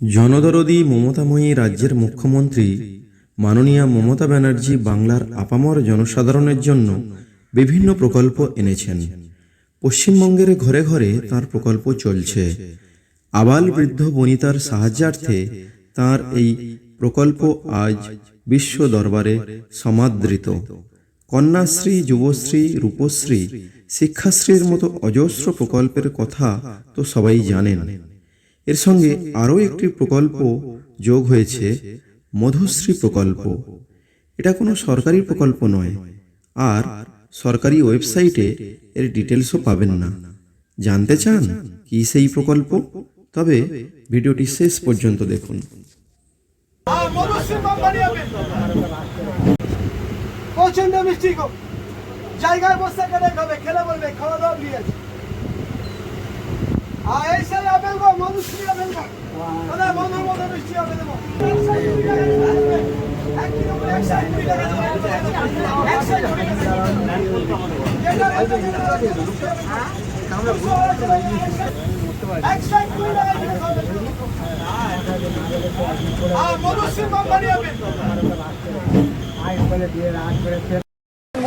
জনদরদি মমতাময়ী রাজ্যের মুখ্যমন্ত্রী মাননীয়া মমতা ব্যানার্জি বাংলার আপামর জনসাধারণের জন্য বিভিন্ন প্রকল্প এনেছেন। পশ্চিমবঙ্গের ঘরে ঘরে তার প্রকল্প চলছে। আবাল বৃদ্ধ বনিতার সাহায্যার্থে তার এই প্রকল্প আজ বিশ্ব দরবারে সমাদৃত। কন্যাশ্রী, যুবশ্রী, রূপশ্রী, শিক্ষাশ্রীর মতো অজস্র প্রকল্পের কথা তো সবাই জানেন। এর সঙ্গে আরও একটি প্রকল্প যোগ হয়েছে, মধুশ্রী প্রকল্প। এটা কোনো সরকারি প্রকল্প নয়, আর সরকারি ওয়েবসাইটে এর ডিটেলসও পাবেন না। জানতে চান কি সেই প্রকল্প? তবে ভিডিওটি শেষ পর্যন্ত দেখুন। প্রচণ্ড মিষ্টি জায়গায় বসে কেটে খাবে, খেলে বলবে, খাওয়া দাওয়া দিয়ে আছে আর এই সাই আপেল গো মধুশ্রী আপেল গো মানে মধুর মতো মিষ্টি আপেল দেবো। এক কিলো করে একশো এক কুড়ি টাকা দেবো।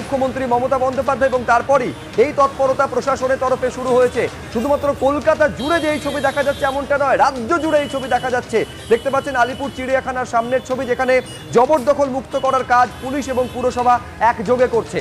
মুখ্যমন্ত্রী মমতা বন্দ্যোপাধ্যায় এবং তারপরই এই তৎপরতা প্রশাসনের তরফে শুরু হয়েছে। শুধুমাত্র কলকাতা জুড়ে যে এই ছবি দেখা যাচ্ছে এমনটা নয়, রাজ্য জুড়ে এই ছবি দেখা যাচ্ছে। দেখতে পাচ্ছেন আলিপুর চিড়িয়াখানার সামনের ছবি যেখানে জবরদখল মুক্ত করার কাজ পুলিশ এবং পুরসভা একযোগে করছে।